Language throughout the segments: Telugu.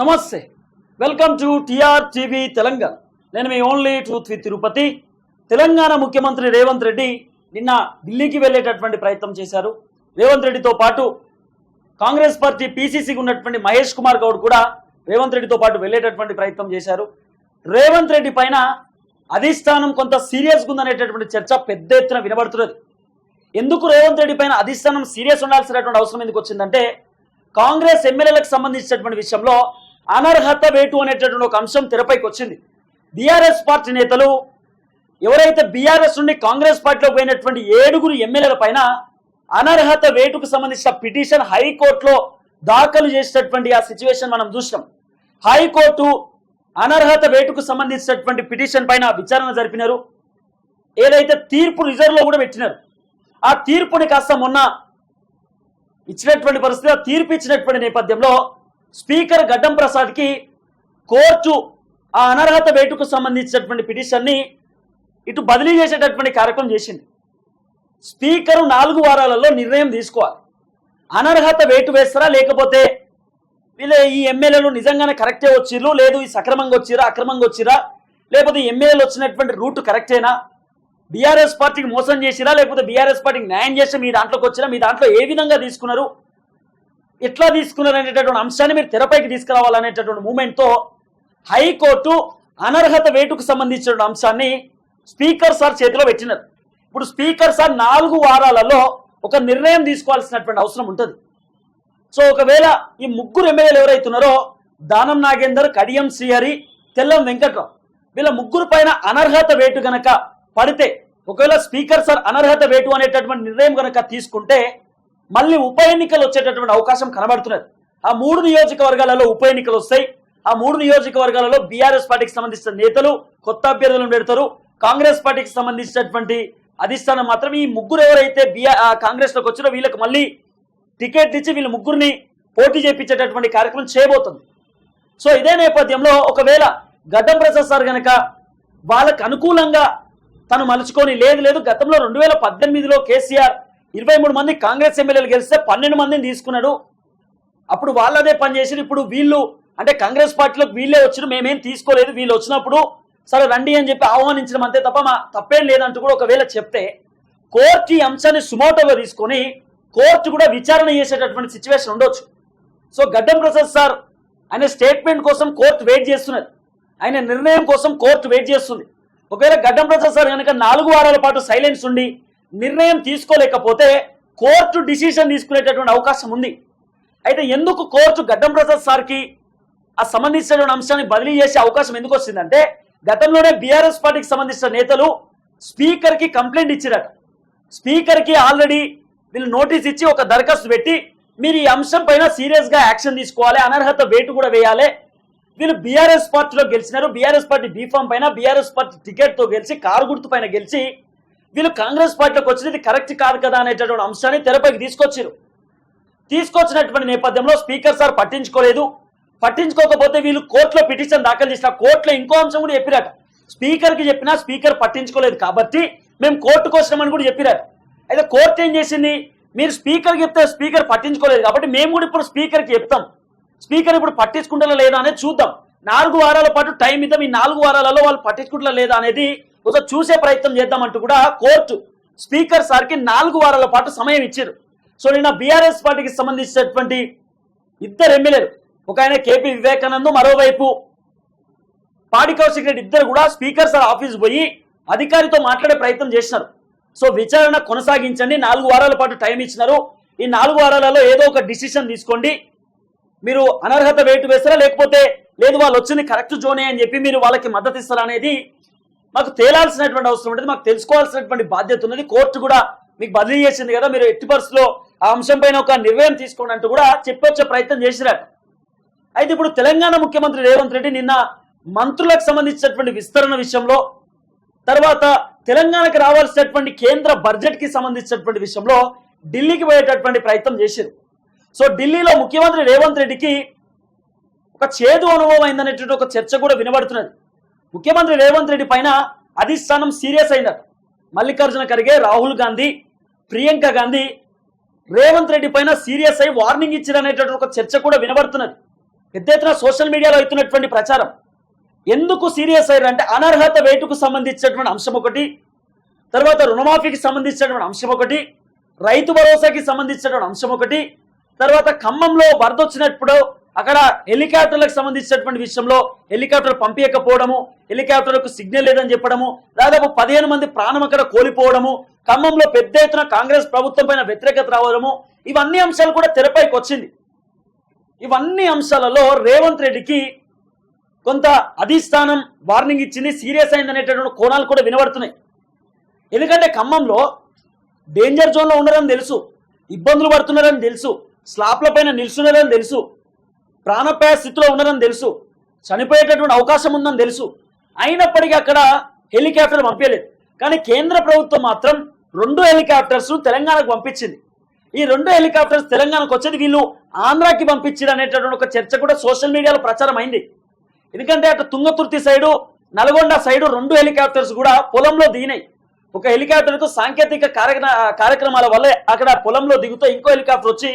నమస్తే. Welcome to TR TV Telangana. నేను మీ only truth with Tirupati. Telangana ముఖ్యమంత్రి రేవంత్ రెడ్డి నిన్న ఢిల్లీకి వెళ్ళేటటువంటి ప్రయత్నం చేశారు. రేవంత్ రెడ్డితో పాటు కాంగ్రెస్ పార్టీ పీసీసీకి ఉన్నటువంటి మహేష్ కుమార్ గౌడ్ కూడా రేవంత్ రెడ్డితో పాటు వెళ్ళేటటువంటి ప్రయత్నం చేశారు. రేవంత్ రెడ్డి పైన అధిష్టానం కొంత సీరియస్గా ఉందనేటటువంటి చర్చ పెద్ద ఎత్తున వినబడుతున్నది. ఎందుకు రేవంత్ రెడ్డి పైన అధిష్టానం సీరియస్ ఉండాల్సినటువంటి అవసరం ఎందుకు వచ్చిందంటే కాంగ్రెస్ ఎమ్మెల్యేలకు సంబంధించినటువంటి విషయంలో అనర్హత వేటు అనేటటువంటి ఒక అంశం తెరపైకి వచ్చింది. బీఆర్ఎస్ పార్టీ నేతలు ఎవరైతే బీఆర్ఎస్ నుండి కాంగ్రెస్ పార్టీలో పోయినటువంటి ఏడుగురు ఎమ్మెల్యేల పైన అనర్హత వేటుకు సంబంధించిన పిటిషన్ హైకోర్టులో దాఖలు చేసినటువంటి ఆ సిచ్యువేషన్ మనం చూసినాం. హైకోర్టు అనర్హత వేటుకు సంబంధించినటువంటి పిటిషన్ పైన విచారణ జరిపినారు. ఏదైతే తీర్పు రిజర్వ్లో కూడా పెట్టినారు. ఆ తీర్పుని కాస్త మొన్న ఇచ్చినటువంటి పరిస్థితి తీర్పు ఇచ్చినటువంటి నేపథ్యంలో స్పీకర్ గడ్డం ప్రసాద్కి కోర్టు ఆ అనర్హత వేటుకు సంబంధించినటువంటి పిటిషన్ని ఇటు బదిలీ చేసేటటువంటి కార్యక్రమం చేసింది. స్పీకరు నాలుగు వారాలలో నిర్ణయం తీసుకోవాలి. అనర్హత వేటు వేస్తారా? లేకపోతే వీళ్ళ ఈ ఎమ్మెల్యేలు నిజంగానే కరెక్టే వచ్చిర్రు? లేదు ఈ సక్రమంగా వచ్చిరా అక్రమంగా వచ్చిరా లేకపోతే ఎమ్మెల్యేలు వచ్చినటువంటి రూట్ కరెక్టేనా? బీఆర్ఎస్ పార్టీకి మోసం చేసిరా? లేకపోతే బీఆర్ఎస్ పార్టీకి న్యాయం చేసి మీ దాంట్లోకి వచ్చినా మీ దాంట్లో ఏ విధంగా తీసుకున్నారు? ఎట్లా తీసుకున్నారనేటటువంటి అంశాన్ని మీరు తెరపైకి తీసుకురావాలనేటటువంటి మూమెంట్తో హైకోర్టు అనర్హత వేటుకు సంబంధించిన అంశాన్ని స్పీకర్ సార్ చేతిలో పెట్టినారు. ఇప్పుడు స్పీకర్ సార్ నాలుగు వారాలలో ఒక నిర్ణయం తీసుకోవాల్సినటువంటి అవసరం ఉంటుంది. సో ఒకవేళ ఈ ముగ్గురు ఎమ్మెల్యేలు ఎవరైతున్నారో దానం నాగేందర్ కడియం శ్రీహరి తెల్లం వెంకట్రావు. వీళ్ళ ముగ్గురు పైన అనర్హత వేటు గనక పడితే ఒకవేళ స్పీకర్ సార్ అనర్హత వేటు అనేటటువంటి నిర్ణయం గనక తీసుకుంటే మళ్ళీ ఉప ఎన్నికలు వచ్చేటటువంటి అవకాశం కనబడుతున్నది. ఆ మూడు నియోజకవర్గాలలో ఉప ఎన్నికలు వస్తాయి. ఆ మూడు నియోజకవర్గాలలో బీఆర్ఎస్ పార్టీకి సంబంధించిన నేతలు కొత్త అభ్యర్థులను పెడతారు. కాంగ్రెస్ పార్టీకి సంబంధించినటువంటి అధిష్టానం మాత్రం ఈ ముగ్గురు ఎవరైతే బిఆర్ కాంగ్రెస్లోకి వచ్చినో వీళ్ళకి మళ్ళీ టికెట్ ఇచ్చి వీళ్ళ ముగ్గురిని పోటీ చేపించేటటువంటి కార్యక్రమం చేయబోతుంది. సో ఇదే నేపథ్యంలో ఒకవేళ గడ్డం ప్రసాద్ సార్ గనక వాళ్ళకు అనుకూలంగా తను మలుచుకొని లేదు లేదు గతంలో రెండు వేల పద్దెనిమిదిలో కేసీఆర్ ఇరవై మూడు మంది కాంగ్రెస్ ఎమ్మెల్యేలు గెలిస్తే పన్నెండు మందిని తీసుకున్నాడు. అప్పుడు వాళ్ళదే పనిచేసారు ఇప్పుడు వీళ్ళు అంటే కాంగ్రెస్ పార్టీలోకి వీళ్ళే వచ్చారు మేమేం తీసుకోలేదు. వీళ్ళు వచ్చినప్పుడు సరే రండి అని చెప్పి ఆహ్వానించడం అంతే తప్ప మా తప్పేం లేదంటూ కూడా ఒకవేళ చెప్తే కోర్టు ఈ అంశాన్ని సుమోటోగా తీసుకొని కోర్టు కూడా విచారణ చేసేటటువంటి సిచ్యువేషన్ ఉండొచ్చు. సో గడ్డం ప్రసాద్ సార్ ఆయన స్టేట్మెంట్ కోసం కోర్టు వెయిట్ చేస్తున్నది ఆయన నిర్ణయం కోసం కోర్టు వెయిట్ చేస్తుంది. ఒకవేళ గడ్డం ప్రసాద్ సార్ కనుక నాలుగు వారాల పాటు సైలెన్స్ ఉండి నిర్ణయం తీసుకోలేకపోతే కోర్టు డిసిషన్ తీసుకునేటటువంటి అవకాశం ఉంది. అయితే ఎందుకు కోర్టు గడ్డం ప్రసాద్ సార్కి ఆ సంబంధించినటువంటి అంశాన్ని బదిలీ చేసే అవకాశం ఎందుకు వచ్చిందంటే గతంలోనే బీఆర్ఎస్ పార్టీకి సంబంధించిన నేతలు స్పీకర్కి కంప్లైంట్ ఇచ్చిరట. స్పీకర్కి ఆల్రెడీ వీళ్ళు నోటీస్ ఇచ్చి ఒక దరఖాస్తు పెట్టి మీరు ఈ అంశం పైన సీరియస్గా యాక్షన్ తీసుకోవాలి అనర్హత వేటు కూడా వేయాలి. వీళ్ళు బీఆర్ఎస్ పార్టీలో గెలిచినారు బీఆర్ఎస్ పార్టీ బీఫామ్ పైన బీఆర్ఎస్ పార్టీ టికెట్తో గెలిచి కారు గుర్తు పైన గెలిచి వీళ్ళు కాంగ్రెస్ పార్టీలోకి వచ్చినది కరెక్ట్ కాదు కదా అనేటటువంటి అంశాన్ని తెరపైకి తీసుకొచ్చారు. తీసుకొచ్చినటువంటి నేపథ్యంలో స్పీకర్ సార్ పట్టించుకోలేదు. పట్టించుకోకపోతే వీళ్ళు కోర్టులో పిటిషన్ దాఖలు చేసిన కోర్టులో ఇంకో అంశం కూడా చెప్పిరట. స్పీకర్కి చెప్పినా స్పీకర్ పట్టించుకోలేదు కాబట్టి మేము కోర్టుకు వచ్చినామని కూడా చెప్పిరారు అయితే కోర్టు ఏం చేసింది? మీరు స్పీకర్కి చెప్తే స్పీకర్ పట్టించుకోలేదు కాబట్టి మేము కూడా ఇప్పుడు స్పీకర్కి చెప్తాం. స్పీకర్ ఇప్పుడు పట్టించుకుంటారా లేదా అనేది చూద్దాం. నాలుగు వారాల పాటు టైం ఇద్దాం. ఈ నాలుగు వారాలలో వాళ్ళు పట్టించుకుంటారా లేదా అనేది ఒకసారి చూసే ప్రయత్నం చేద్దామంటూ కూడా కోర్టు స్పీకర్ సార్కి నాలుగు వారాల పాటు సమయం ఇచ్చారు. సో నిన్న బీఆర్ఎస్ పార్టీకి సంబంధించినటువంటి ఇద్దరు ఎమ్మెల్యేలు ఒక ఆయన కేపీ వివేకానంద్ మరోవైపు పాడి కౌశిక్ రెడ్డి ఇద్దరు కూడా స్పీకర్ సార్ ఆఫీస్ పోయి అధికారితో మాట్లాడే ప్రయత్నం చేసినారు. సో విచారణ కొనసాగించండి నాలుగు వారాల పాటు టైం ఇచ్చినారు. ఈ నాలుగు వారాలలో ఏదో ఒక డిసిషన్ తీసుకోండి. మీరు అనర్హత వేటు వేస్తారా లేకపోతే లేదు వాళ్ళు వచ్చింది కరెక్ట్ జోనే అని చెప్పి మీరు వాళ్ళకి మద్దతు ఇస్తారా అనేది మాకు తేలాల్సినటువంటి అవసరం ఉంటుంది మాకు తెలుసుకోవాల్సినటువంటి బాధ్యత ఉన్నది. కోర్టు కూడా మీకు బదిలీ చేసింది కదా మీరు ఎట్టి పరిస్థితిలో ఆ అంశం పైన ఒక నిర్ణయం తీసుకోండి అంటూ కూడా చెప్పొచ్చే ప్రయత్నం చేసిరాట అయితే ఇప్పుడు తెలంగాణ ముఖ్యమంత్రి రేవంత్ రెడ్డి నిన్న మంత్రులకు సంబంధించినటువంటి విస్తరణ విషయంలో తర్వాత తెలంగాణకు రావాల్సినటువంటి కేంద్ర బడ్జెట్కి సంబంధించినటువంటి విషయంలో ఢిల్లీకి పోయేటటువంటి ప్రయత్నం చేశారు. సో ఢిల్లీలో ముఖ్యమంత్రి రేవంత్ రెడ్డికి ఒక చేదు అనుభవం అయిందనేటువంటి ఒక చర్చ కూడా వినబడుతున్నది. ముఖ్యమంత్రి రేవంత్ రెడ్డి పైన అధిష్టానం సీరియస్ అయినారు మల్లికార్జున ఖర్గే రాహుల్ గాంధీ ప్రియాంక గాంధీ రేవంత్ రెడ్డి పైన సీరియస్ అయి వార్నింగ్ ఇచ్చారనేటటువంటి ఒక చర్చ కూడా వినబడుతున్నది. పెద్ద ఎత్తున సోషల్ మీడియాలో అవుతున్నటువంటి ప్రచారం ఎందుకు సీరియస్ అయ్యారంటే అనర్హత వేటుకు సంబంధించినటువంటి అంశం ఒకటి తర్వాత రుణమాఫీకి సంబంధించినటువంటి అంశం ఒకటి రైతు భరోసాకి సంబంధించినటువంటి అంశం ఒకటి తర్వాత ఖమ్మంలో వరద వచ్చినప్పుడు అక్కడ హెలికాప్టర్లకు సంబంధించినటువంటి విషయంలో హెలికాప్టర్ పంపించకపోవడము హెలికాప్టర్లకు సిగ్నల్ లేదని చెప్పడము దాదాపు పదిహేను మంది ప్రాణం అక్కడ కోల్పోవడము ఖమ్మంలో పెద్ద ఎత్తున కాంగ్రెస్ ప్రభుత్వం పైన వ్యతిరేకత రావడము ఇవన్నీ అంశాలు కూడా తెరపైకి వచ్చింది. ఇవన్నీ అంశాలలో రేవంత్ రెడ్డికి కొంత అధిష్టానం వార్నింగ్ ఇచ్చింది సీరియస్ అయింది అనేటటువంటి కోణాలు కూడా వినబడుతున్నాయి. ఎందుకంటే ఖమ్మంలో డేంజర్ జోన్లో ఉన్నారని తెలుసు ఇబ్బందులు పడుతున్నారని తెలుసు స్లాప్ల పైన నిల్చున్నారని తెలుసు ప్రాణపాయ స్థితిలో ఉన్నదని తెలుసు. చనిపోయేటటువంటి అవకాశం ఉందని తెలుసు. అయినప్పటికీ అక్కడ హెలికాప్టర్ పంపించలేదు. కానీ కేంద్ర ప్రభుత్వం మాత్రం రెండు హెలికాప్టర్స్ తెలంగాణకు పంపించింది. ఈ రెండు హెలికాప్టర్స్ తెలంగాణకు వచ్చేది వీళ్ళు ఆంధ్రాకి పంపించింది అనేటటువంటి ఒక చర్చ కూడా సోషల్ మీడియాలో ప్రచారం అయింది. ఎందుకంటే అటు తుంగతుర్తి సైడు నల్గొండ సైడు రెండు హెలికాప్టర్స్ కూడా పొలంలో దిగినాయి. ఒక హెలికాప్టర్కు సాంకేతిక కార్యక్రమ కార్యక్రమాల వల్ల అక్కడ పొలంలో దిగుతూ ఇంకో హెలికాప్టర్ వచ్చి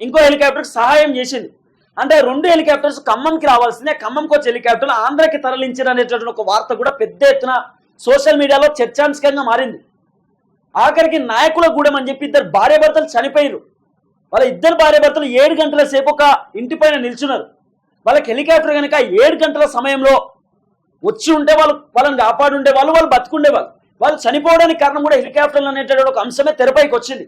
ఇంకో హెలికాప్టర్కి సహాయం చేసింది. అంటే రెండు హెలికాప్టర్స్ ఖమ్మంకి రావాల్సిందే. ఖమ్మంకి వచ్చే హెలికాప్టర్లు ఆంధ్రకి తరలించారు అనేటటువంటి ఒక వార్త కూడా పెద్ద ఎత్తున సోషల్ మీడియాలో చర్చాంశకంగా మారింది. ఆఖరికి నాయకుల గూడెం అని చెప్పి ఇద్దరు భార్యాభర్తలు చనిపోయారు వాళ్ళ ఇద్దరు భార్యాభర్తలు ఏడు గంటల సేపు ఒక ఇంటి పైన నిల్చున్నారు. వాళ్ళకి హెలికాప్టర్ కనుక ఏడు గంటల సమయంలో వచ్చి ఉంటే వాళ్ళు వాళ్ళని కాపాడు ఉండే వాళ్ళు వాళ్ళు బతుకుండేవాళ్ళు. వాళ్ళు చనిపోవడానికి కారణం కూడా హెలికాప్టర్లు అనేటటువంటి ఒక అంశమే తెరపైకి వచ్చింది.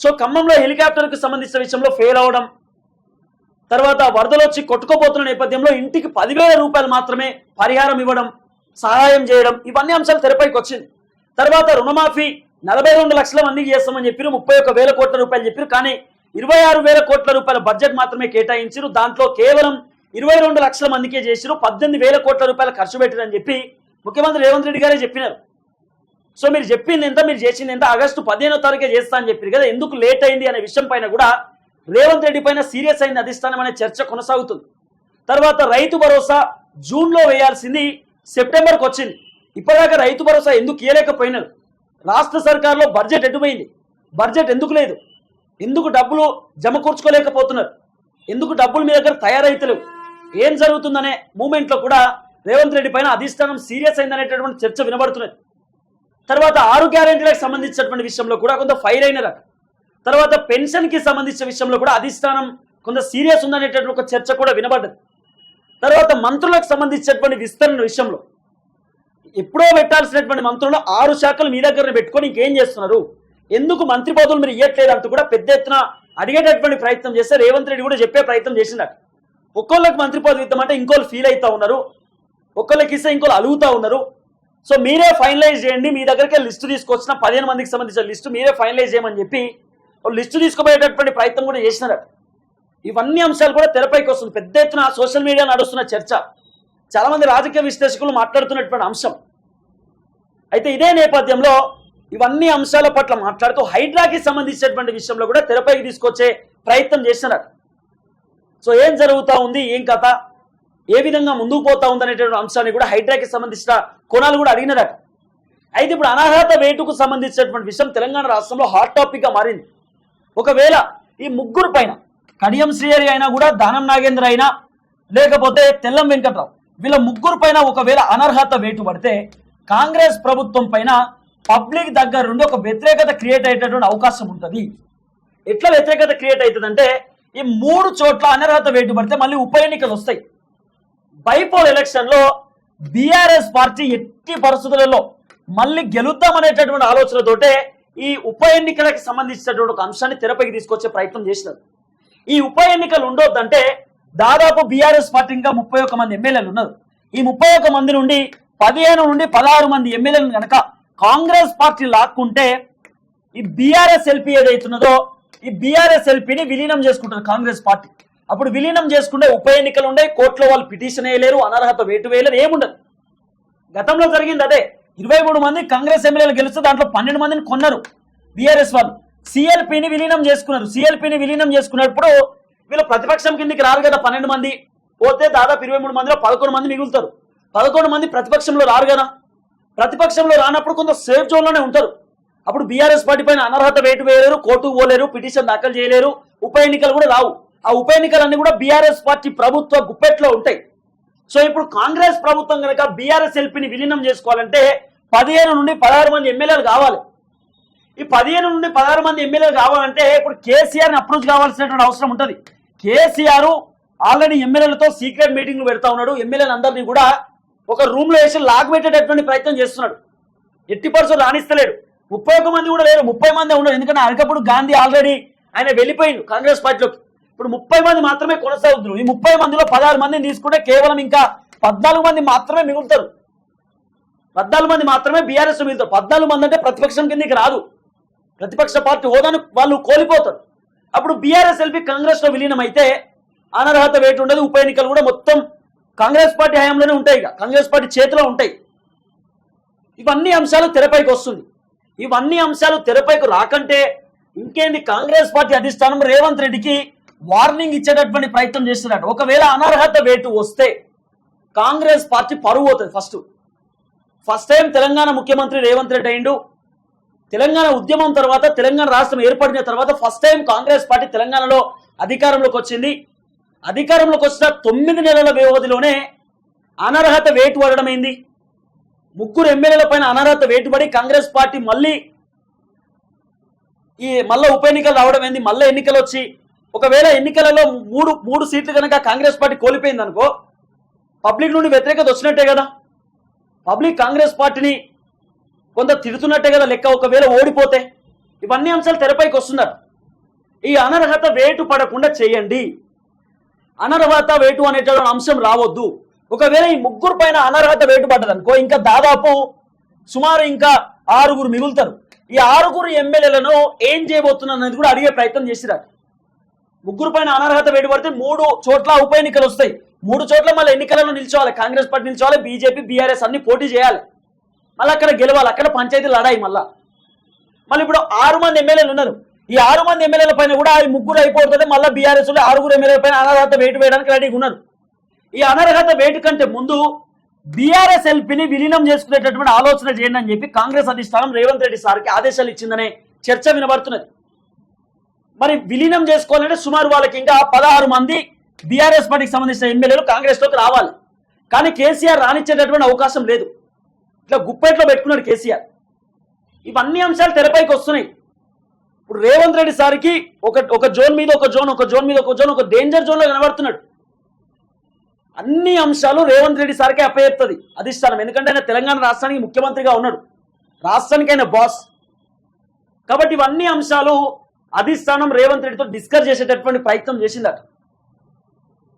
సో ఖమ్మంలో హెలికాప్టర్కి సంబంధించిన విషయంలో ఫెయిల్ అవడం తర్వాత వరదలు వచ్చి కొట్టుకోబోతున్న నేపథ్యంలో ఇంటికి పదివేల రూపాయలు మాత్రమే పరిహారం ఇవ్వడం సహాయం చేయడం ఇవన్నీ అంశాలు తెరపైకి వచ్చింది. తర్వాత రుణమాఫీ నలభై రెండు లక్షల మందికి చేస్తామని చెప్పారు ముప్పై ఒక్క వేల కోట్ల రూపాయలు చెప్పారు కానీ ఇరవై ఆరు వేల కోట్ల రూపాయల బడ్జెట్ మాత్రమే కేటాయించారు దాంట్లో కేవలం ఇరవై రెండు లక్షల మందికే చేసిరు పద్దెనిమిది వేల కోట్ల రూపాయలు ఖర్చు పెట్టారని చెప్పి ముఖ్యమంత్రి రేవంత్ రెడ్డి గారే చెప్పినారు. సో మీరు చెప్పింది ఎంత మీరు చేసింది ఎంత ఆగస్టు పదిహేనో తారీఖే చేస్తా అని చెప్పారు కదా ఎందుకు లేట్ అయింది అనే విషయం పైన కూడా రేవంత్ రెడ్డి పైన సీరియస్ అయింది అధిష్టానం అనే చర్చ కొనసాగుతుంది. తర్వాత రైతు భరోసా జూన్లో వేయాల్సింది సెప్టెంబర్కి వచ్చింది. ఇప్పటిదాకా రైతు భరోసా ఎందుకు ఇవ్వలేకపోయినారు రాష్ట్ర సర్కార్లో బడ్జెట్ ఎటుపోయింది? బడ్జెట్ ఎందుకు లేదు? ఎందుకు డబ్బులు జమ కూర్చుకోలేకపోతున్నారు? ఎందుకు డబ్బులు మీ దగ్గర తయారైతలేవు? ఏం జరుగుతుందనే మూమెంట్లో కూడా రేవంత్ రెడ్డి పైన అధిష్టానం సీరియస్ అయిందనేటటువంటి చర్చ వినబడుతున్నది. తర్వాత ఆరు గ్యారెంటీలకు సంబంధించినటువంటి విషయంలో కూడా కొంత ఫైర్ అక్కడ తర్వాత పెన్షన్కి సంబంధించిన విషయంలో కూడా అధిష్టానం కొంత సీరియస్ ఉందనేటటువంటి ఒక చర్చ కూడా వినబడ్డది. తర్వాత మంత్రులకు సంబంధించినటువంటి విస్తరణ విషయంలో ఎప్పుడో పెట్టాల్సినటువంటి మంత్రులు ఆరు శాఖలు మీ దగ్గర పెట్టుకొని ఇంకేం చేస్తున్నారు? ఎందుకు మంత్రి పదవులు మీరు ఇవ్వట్లేదు అంటూ కూడా పెద్ద ఎత్తున అడిగేటటువంటి ప్రయత్నం చేస్తే రేవంత్ రెడ్డి కూడా చెప్పే ప్రయత్నం చేసిందట. ఒక్కోళ్ళకి మంత్రి పదవి ఇద్దామంటే ఇంకోళ్ళు ఫీల్ అవుతా ఉన్నారు. ఒక్కళ్ళకి ఇస్తే ఇంకోళ్ళు అలుగుతా ఉన్నారు. సో మీరే ఫైనలైజ్ చేయండి. మీ దగ్గరికి లిస్టు తీసుకొచ్చిన పదిహేను మందికి సంబంధించిన లిస్టు మీరే ఫైనలైజ్ చేయమని చెప్పి లిస్టు తీసుకుపోయేటటువంటి ప్రయత్నం కూడా చేసినారట ఇవన్నీ అంశాలు కూడా తెరపైకి వస్తుంది. పెద్ద ఎత్తున సోషల్ మీడియా నడుస్తున్న చర్చ. చాలామంది రాజకీయ విశ్లేషకులు మాట్లాడుతున్నటువంటి అంశం. అయితే ఇదే నేపథ్యంలో ఇవన్నీ అంశాల పట్ల మాట్లాడుతూ హైడ్రాకి సంబంధించినటువంటి విషయంలో కూడా తెరపైకి తీసుకొచ్చే ప్రయత్నం చేస్తున్నారు. సో ఏం జరుగుతూ ఉంది? ఏం కథ? ఏ విధంగా ముందుకు పోతా ఉంది అంశాన్ని కూడా హైడ్రాకి సంబంధించిన కోణాలు కూడా అడిగినారట అయితే ఇప్పుడు అనాహత వేటుకు సంబంధించినటువంటి విషయం తెలంగాణ రాష్ట్రంలో హాట్ టాపిక్గా మారింది. ఒకవేళ ఈ ముగ్గురు పైన కడియం శ్రీహరి అయినా కూడా దానం నాగేంద్ర అయినా లేకపోతే తెల్లం వెంకట్రావు వీళ్ళ ముగ్గురు పైన ఒకవేళ అనర్హత వేటు పడితే కాంగ్రెస్ ప్రభుత్వం పైన పబ్లిక్ దగ్గర నుండి ఒక వ్యతిరేకత క్రియేట్ అయ్యేటటువంటి అవకాశం ఉంటుంది. ఎట్లా వ్యతిరేకత క్రియేట్ అవుతుందంటే ఈ మూడు చోట్ల అనర్హత వేటు పడితే మళ్ళీ ఉప ఎన్నికలు వస్తాయి. బైపోల్ ఎలక్షన్లో బీఆర్ఎస్ పార్టీ ఎట్టి పరిస్థితులలో మళ్ళీ గెలుద్దామనేటటువంటి ఆలోచనతోటే ఈ ఉప ఎన్నికలకు సంబంధించినటువంటి ఒక అంశాన్ని తెరపైకి తీసుకొచ్చే ప్రయత్నం చేసినారు. ఈ ఉప ఎన్నికలు ఉండొద్దంటే దాదాపు బీఆర్ఎస్ పార్టీ ఇంకా ముప్పై ఒక్క మంది ఎమ్మెల్యేలు ఉన్నారు. ఈ ముప్పై ఒక్క మంది నుండి పదిహేను నుండి పదహారు మంది ఎమ్మెల్యేలను కనుక కాంగ్రెస్ పార్టీ లాక్కుంటే ఈ బీఆర్ఎస్ ఎల్పీ ఏదైతున్నదో ఈ బీఆర్ఎస్ ఎల్పీని విలీనం చేసుకుంటారు కాంగ్రెస్ పార్టీ. అప్పుడు విలీనం చేసుకుంటే ఉప ఎన్నికలు ఉండే కోర్టులో వాళ్ళు పిటిషన్ వేయలేరు అనర్హత వేటు వేయలేరు ఏముండదు. గతంలో జరిగింది అదే. ఇరవై మూడు మంది కాంగ్రెస్ ఎమ్మెల్యేలు గెలిస్తే దాంట్లో పన్నెండు మందిని కొన్నారు బీఆర్ఎస్ వాళ్ళు. సిఎల్పిని విలీనం చేసుకున్నారు. సిఎల్పిని విలీనం చేసుకున్నప్పుడు వీళ్ళు ప్రతిపక్షం కిందికి రారు కదా పన్నెండు మంది. పోతే దాదాపు ఇరవై మూడు మందిలో పదకొండు మంది మిగులుతారు. పదకొండు మంది ప్రతిపక్షంలో రారు కదా. ప్రతిపక్షంలో రానప్పుడు కొంత సేఫ్ జోన్లోనే ఉంటారు. అప్పుడు బీఆర్ఎస్ పార్టీ పైన అనర్హత వేటు వేయలేరు కోర్టుకు పోలేరు పిటిషన్ దాఖలు చేయలేరు ఉప ఎన్నికలు కూడా రావు. ఆ ఉప ఎన్నికలన్నీ కూడా బీఆర్ఎస్ పార్టీ ప్రభుత్వ గుప్పెట్లో ఉంటాయి. సో ఇప్పుడు కాంగ్రెస్ ప్రభుత్వం కనుక బీఆర్ఎస్ ఎల్పిని విలీనం చేసుకోవాలంటే పదిహేను నుండి పదహారు మంది ఎమ్మెల్యేలు కావాలి. ఈ పదిహేను నుండి పదహారు మంది ఎమ్మెల్యేలు కావాలంటే ఇప్పుడు కేసీఆర్ని అప్రోచ్ కావాల్సినటువంటి అవసరం ఉంటుంది. కేసీఆర్ ఆల్రెడీ ఎమ్మెల్యేలతో సీక్రెట్ మీటింగ్లు పెడతా ఉన్నాడు. ఎమ్మెల్యేలు అందరినీ కూడా ఒక రూమ్లో వేసి లాక్ పెట్టేటటువంటి ప్రయత్నం చేస్తున్నాడు. ఎట్టి పర్సెంట్ రాణిస్తలేడు. ముప్పై ఒక్క మంది కూడా లేరు. ముప్పై మంది ఉన్నారు. ఎందుకంటే అనకప్పుడు గాంధీ ఆల్రెడీ ఆయన వెళ్ళిపోయిండు కాంగ్రెస్ పార్టీలోకి. ఇప్పుడు ముప్పై మంది మాత్రమే కొనసాగుతున్నారు. ఈ ముప్పై మందిలో పదహారు మందిని తీసుకుంటే కేవలం ఇంకా పద్నాలుగు మంది మాత్రమే మిగులుతారు. పద్నాలుగు మంది మాత్రమే బీఆర్ఎస్ మిగులుతారు పద్నాలుగు మంది అంటే ప్రతిపక్షం కిందకి రాదు. ప్రతిపక్ష పార్టీ హోదాను వాళ్ళు కోల్పోతారు. అప్పుడు బీఆర్ఎస్ ఎల్పీ కాంగ్రెస్లో విలీనమైతే విలీనం అయితే అనర్హత వేటు ఉండదు. ఉప ఎన్నికలు కూడా మొత్తం కాంగ్రెస్ పార్టీ హయాంలోనే ఉంటాయి ఇక. కాంగ్రెస్ పార్టీ చేతిలో ఉంటాయి. ఇవన్నీ అంశాలు తెరపైకి వస్తుంది. ఇవన్నీ అంశాలు తెరపైకి రాకంటే ఇంకేంది? కాంగ్రెస్ పార్టీ అధిష్టానం రేవంత్ రెడ్డికి వార్నింగ్ ఇచ్చేటటువంటి ప్రయత్నం చేస్తున్నాడు. ఒకవేళ అనర్హత వేటు వస్తే కాంగ్రెస్ పార్టీ పరువు అవుతుంది ఫస్ట్. ఫస్ట్ టైం తెలంగాణ ముఖ్యమంత్రి రేవంత్ రెడ్డి అయిండు. తెలంగాణ ఉద్యమం తర్వాత తెలంగాణ రాష్ట్రం ఏర్పడిన తర్వాత ఫస్ట్ టైం కాంగ్రెస్ పార్టీ తెలంగాణలో అధికారంలోకి వచ్చింది. అధికారంలోకి వచ్చిన తొమ్మిది నెలల వ్యవధిలోనే అనర్హత వేటు పడడమైంది. ముగ్గురు ఎమ్మెల్యేల పైన అనర్హత వేటుబడి కాంగ్రెస్ పార్టీ మళ్ళీ ఈ మళ్ళీ ఉప ఎన్నికలు రావడం ఏంది? మళ్ళీ ఎన్నికలు వచ్చి ఒకవేళ ఎన్నికలలో మూడు మూడు సీట్లు కనుక కాంగ్రెస్ పార్టీ కోల్పోయింది అనుకో పబ్లిక్ నుండి వ్యతిరేకత వచ్చినట్టే కదా. పబ్లిక్ కాంగ్రెస్ పార్టీని కొంత తిడుతున్నట్టే కదా లెక్క ఒకవేళ ఓడిపోతే. ఇవన్నీ అంశాలు తెరపైకి వస్తున్నారు. ఈ అనర్హత వేటు పడకుండా చేయండి. అనర్హత వేటు అనేటువంటి అంశం రావద్దు. ఒకవేళ ఈ ముగ్గురు పైన అనర్హత వేటు పడ్డదనుకో ఇంకా దాదాపు సుమారు ఇంకా ఆరుగురు మిగులుతారు. ఈ ఆరుగురు ఎమ్మెల్యేలను ఏం చేయబోతున్నారు అనేది కూడా అడిగే ప్రయత్నం చేసిరారు. ముగ్గురు పైన అనర్హత వేటు పడితే మూడు చోట్ల ఉప ఎన్నికలు వస్తాయి. మూడు చోట్ల మళ్ళీ ఎన్నికలలో నిల్చోవాలి. కాంగ్రెస్ పార్టీ నిల్చోవాలి బీజేపీ బీఆర్ఎస్ అన్ని పోటీ చేయాలి. మళ్ళీ అక్కడ గెలవాలి. అక్కడ పంచాయతీ లడాయి మళ్ళా. మళ్ళీ ఇప్పుడు ఆరు మంది ఎమ్మెల్యేలు ఉన్నారు. ఈ ఆరు మంది ఎమ్మెల్యేల పైన కూడా ఈ ముగ్గురు అయిపోతుంది మళ్ళీ బీఆర్ఎస్లో ఆరుగురు ఎమ్మెల్యేల పైన అనర్హత వేటు వేయడానికి రెడీగా ఉన్నారు. ఈ అనర్హత వేటు కంటే ముందు బీఆర్ఎస్ ఎల్పీని విలీనం చేసుకునేటటువంటి ఆలోచన చేయండి అని చెప్పి కాంగ్రెస్ అధిష్టానం రేవంత్ రెడ్డి సార్కి ఆదేశాలు ఇచ్చిందనే చర్చ వినబడుతున్నది. మరి విలీనం చేసుకోవాలంటే సుమారు వాళ్ళకి ఇంకా పదహారు మంది బీఆర్ఎస్ పార్టీకి సంబంధించిన ఎమ్మెల్యేలు కాంగ్రెస్లోకి రావాలి. కానీ కేసీఆర్ రానిచ్చేటటువంటి అవకాశం లేదు. ఇట్లా గుప్పెట్లో పెట్టుకున్నాడు కేసీఆర్. ఇవన్నీ అంశాలు తెరపైకి వస్తున్నాయి. ఇప్పుడు రేవంత్ రెడ్డి సార్కి ఒక ఒక జోన్ మీద ఒక జోన్ ఒక జోన్ మీద ఒక జోన్ ఒక డేంజర్ జోన్లో కనబడుతున్నాడు. అన్ని అంశాలు రేవంత్ రెడ్డి సార్కే అప్పచెప్తుంది. అధిష్టానం. ఎందుకంటే ఆయన తెలంగాణ రాష్ట్రానికి ముఖ్యమంత్రిగా ఉన్నాడు. రాష్ట్రానికి ఆయన బాస్ కాబట్టి ఇవన్నీ అంశాలు అధిష్టానం రేవంత్ రెడ్డితో డిస్కస్ చేసేటటువంటి ప్రయత్నం చేసిందట.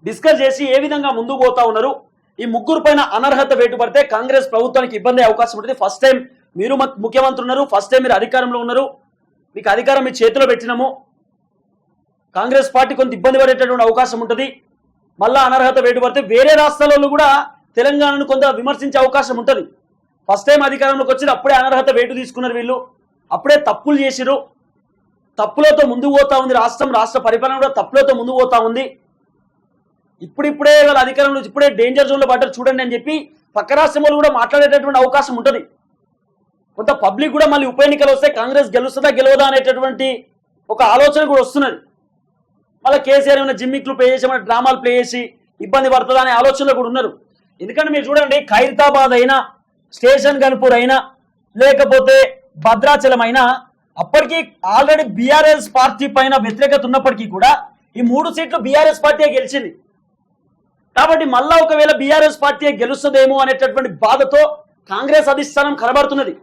డిస్కస్ చేసి ఏ విధంగా ముందుకు పోతా ఉన్నారు? ఈ ముగ్గురు పైన అనర్హత వేటు పడితే కాంగ్రెస్ ప్రభుత్వానికి ఇబ్బంది అవకాశం ఉంటుంది. ఫస్ట్ టైం మీరు ముఖ్యమంత్రి ఉన్నారు. ఫస్ట్ టైం మీరు అధికారంలో ఉన్నారు. మీకు అధికారం మీ చేతిలో పెట్టినాము. కాంగ్రెస్ పార్టీ కొంత ఇబ్బంది పడేటటువంటి అవకాశం ఉంటుంది. మళ్ళా అనర్హత వేటు పడితే వేరే రాష్ట్రాలలో కూడా తెలంగాణను కొంత విమర్శించే అవకాశం ఉంటుంది. ఫస్ట్ టైం అధికారంలోకి వచ్చిన అప్పుడే అనర్హత వేటు తీసుకున్నారు వీళ్ళు. అప్పుడే తప్పులు చేసిరు తప్పులతో ముందుకు పోతా ఉంది రాష్ట్రం. రాష్ట్ర పరిపాలన కూడా తప్పులతో ముందుకు పోతా ఉంది. ఇప్పుడిప్పుడే వాళ్ళ అధికారంలో ఇప్పుడే డేంజర్ జోన్లో పడ్డారు చూడండి అని చెప్పి పక్క రాష్ట్రం వాళ్ళు కూడా మాట్లాడేటటువంటి అవకాశం ఉంటుంది. కొంత పబ్లిక్ కూడా మళ్ళీ ఉప ఎన్నికలు వస్తే కాంగ్రెస్ గెలుస్తుందా గెలవదా అనేటటువంటి ఒక ఆలోచన కూడా వస్తున్నది. మళ్ళీ కేసీఆర్ ఏమైనా జిమ్మిక్లు ప్లే చేసి ఏమైనా డ్రామాలు ప్లే చేసి ఇబ్బంది పడుతుందా అనే ఆలోచనలో కూడా ఉన్నారు. ఎందుకంటే మీరు చూడండి ఖైరతాబాద్ అయినా స్టేషన్ గన్పూర్ అయినా లేకపోతే భద్రాచలం అయినా అప్పటికి ఆల్రెడీ బీఆర్ఎస్ పార్టీ పైన వ్యతిరేకత ఉన్నప్పటికీ కూడా ఈ మూడు సీట్లు బీఆర్ఎస్ పార్టీ గెలిచింది. కాబట్టి మళ్ళా ఒకవేళ బీఆర్ఎస్ పార్టీ గెలుస్తుందేమో అనేటటువంటి బాధతో కాంగ్రెస్ అధిష్టానం కనబడుతున్నది.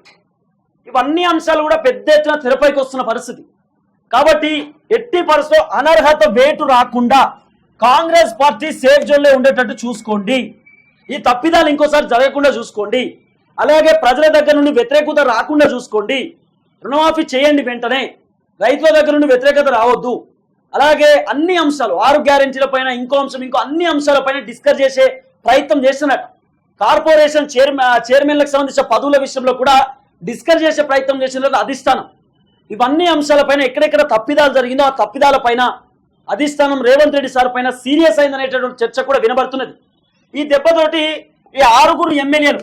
ఇవన్నీ అంశాలు కూడా పెద్ద ఎత్తున తెరపైకి వస్తున్న పరిస్థితి. కాబట్టి ఎట్టి పరిస్థితిలో అనర్హత వేటు రాకుండా కాంగ్రెస్ పార్టీ సేఫ్ జోన్లో ఉండేటట్టు చూసుకోండి. ఈ తప్పిదాలు ఇంకోసారి జరగకుండా చూసుకోండి. అలాగే ప్రజల దగ్గర నుండి వ్యతిరేకత రాకుండా చూసుకోండి. రుణమాఫీ చేయండి వెంటనే. రైతుల దగ్గర నుండి వ్యతిరేకత రావద్దు. అలాగే అన్ని అంశాలు ఆరు గ్యారెంటీల పైన ఇంకో అంశం ఇంకో అన్ని అంశాలపైన డిస్కస్ చేసే ప్రయత్నం చేస్తున్నట్టు. కార్పొరేషన్ చైర్మన్ చైర్మన్లకు సంబంధించిన పదవుల విషయంలో కూడా డిస్కస్ చేసే ప్రయత్నం చేసినది అధిష్టానం. ఇవన్నీ అంశాలపైన ఎక్కడెక్కడ తప్పిదాలు జరిగిందో ఆ తప్పిదాల పైన అధిష్టానం రేవంత్ రెడ్డి సార్ పైన సీరియస్ అయిందనేటటువంటి చర్చ కూడా వినబడుతున్నది. ఈ దెబ్బతోటి ఈ ఆరుగురు ఎమ్మెల్యేలు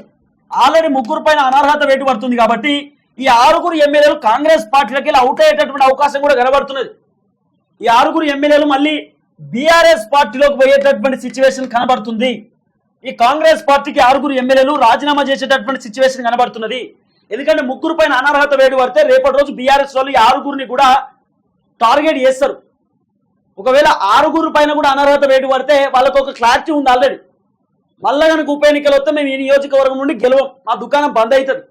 ఆల్రెడీ ముగ్గురు పైన అనర్హత వేటు పడుతుంది కాబట్టి ఈ ఆరుగురు ఎమ్మెల్యేలు కాంగ్రెస్ పార్టీలకి అవుట్ అయ్యేటటువంటి అవకాశం కూడా కనబడుతున్నది. ఈ ఆరుగురు ఎమ్మెల్యేలు మళ్ళీ బీఆర్ఎస్ పార్టీలోకి పోయేటటువంటి సిచ్యువేషన్ కనబడుతుంది. ఈ కాంగ్రెస్ పార్టీకి ఆరుగురు ఎమ్మెల్యేలు రాజీనామా చేసేటటువంటి సిచ్యువేషన్ కనబడుతున్నది. ఎందుకంటే ముగ్గురు పైన అనర్హత వేడి పడితే రేపటి రోజు బీఆర్ఎస్ వాళ్ళు ఈ ఆరుగురిని కూడా టార్గెట్ చేస్తారు. ఒకవేళ ఆరుగురు పైన కూడా అనర్హత వేడి పడితే వాళ్ళకు ఒక క్లారిటీ ఉంది ఆల్రెడీ మళ్ళా కనుక ఉప ఎన్నికలు వస్తే మేము ఈ నియోజకవర్గం నుండి గెలవం. మా దుకాణం బంద్ అవుతుంది.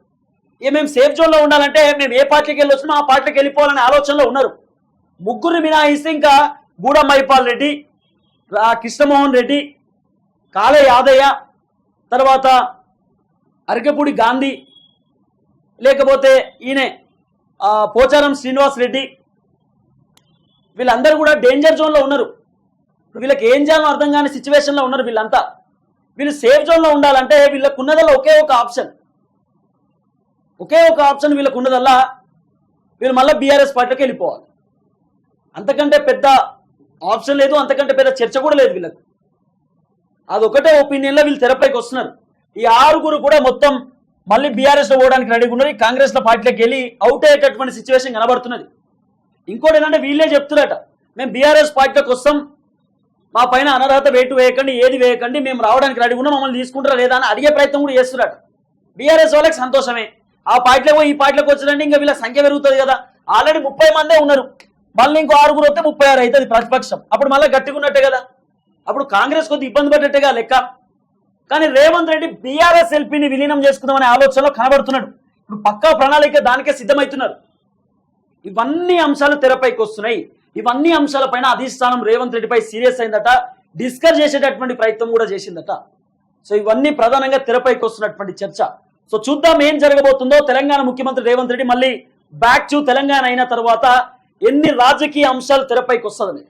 ఇక మేము సేఫ్ జోన్లో ఉండాలంటే మేము ఏ పార్టీకి వెళ్ళి వచ్చినా ఆ పార్టీకి వెళ్ళిపోవాలనే ఆలోచనలో ఉన్నారు. ముగ్గురు మినహాయిస్తే ఇంకా గూడ మైపాల్ రెడ్డి కృష్ణమోహన్ రెడ్డి కాళే యాదయ్య తర్వాత అరకపూడి గాంధీ లేకపోతే ఈయన పోచారం శ్రీనివాస్ రెడ్డి. వీళ్ళందరూ కూడా డేంజర్ జోన్లో ఉన్నారు. ఇప్పుడు వీళ్ళకి ఏం చేయాలో అర్థం కాని సిచ్యువేషన్లో ఉన్నారు వీళ్ళంతా. వీళ్ళు సేఫ్ జోన్లో ఉండాలంటే వీళ్ళకు ఉన్నదల్లా ఒకే ఒక ఆప్షన్ ఒకే ఒక ఆప్షన్ వీళ్ళకు ఉన్నదల్లా వీళ్ళు మళ్ళీ బీఆర్ఎస్ పార్టీకి వెళ్ళిపోవాలి. అంతకంటే పెద్ద ఆప్షన్ లేదు అంతకంటే పెద్ద చర్చ కూడా లేదు వీళ్ళకి. అదొకటే ఒపీనియన్లో వీళ్ళు తెరపైకి వస్తున్నారు. ఈ ఆరుగురు కూడా మొత్తం మళ్ళీ బీఆర్ఎస్లో పోవడానికి రెడీగా ఉన్నారు. ఈ కాంగ్రెస్ పార్టీలోకి వెళ్ళి అవుట్ అయ్యేటటువంటి సిచ్యువేషన్ కనబడుతున్నది. ఇంకోటి ఏంటంటే వీళ్ళే చెప్తున్నారట మేము బీఆర్ఎస్ పార్టీలోకి వస్తాం. మా పైన అనర్హత వేటు వేయకండి ఏది వేయకండి మేము రావడానికి రెడీ ఉన్నాం మమ్మల్ని తీసుకుంటారా లేదా అని అడిగే ప్రయత్నం కూడా చేస్తున్నారట. బీఆర్ఎస్ వాళ్ళకి సంతోషమే. ఆ పార్టీలో ఈ పార్టీలోకి వచ్చినంటే ఇంకా వీళ్ళ సంఖ్య పెరుగుతుంది కదా. ఆల్రెడీ ముప్పై మందే ఉన్నారు. మళ్ళీ ఇంకో ఆరుగురు వస్తే ముప్పై ఆరు అవుతుంది ప్రతిపక్షం. అప్పుడు మళ్ళీ గట్టిగున్నట్టే కదా. అప్పుడు కాంగ్రెస్ కొద్ది ఇబ్బంది పడినట్టేగా లెక్క. కానీ రేవంత్ రెడ్డి బీఆర్ఎస్ ఎల్పీని విలీనం చేసుకుందామనే ఆలోచనలో కనబడుతున్నాడు. ఇప్పుడు పక్కా ప్రణాళిక దానికే సిద్ధమవుతున్నారు ఇవన్నీ అంశాలు తెరపైకి వస్తున్నాయి. ఇవన్నీ అంశాలపైన అధిష్టానం రేవంత్ రెడ్డిపై సీరియస్ అయిందట. డిస్కస్ చేసేటటువంటి ప్రయత్నం కూడా చేసిందట. సో ఇవన్నీ ప్రధానంగా తెరపైకి వస్తున్నటువంటి చర్చ. సో చూద్దాం ఏం జరగబోతుందో. తెలంగాణ ముఖ్యమంత్రి రేవంత్ రెడ్డి మళ్ళీ బ్యాక్ టు తెలంగాణ అయిన తర్వాత ఎన్ని రాజకీయ అంశాలు తెరపైకి వస్తుందని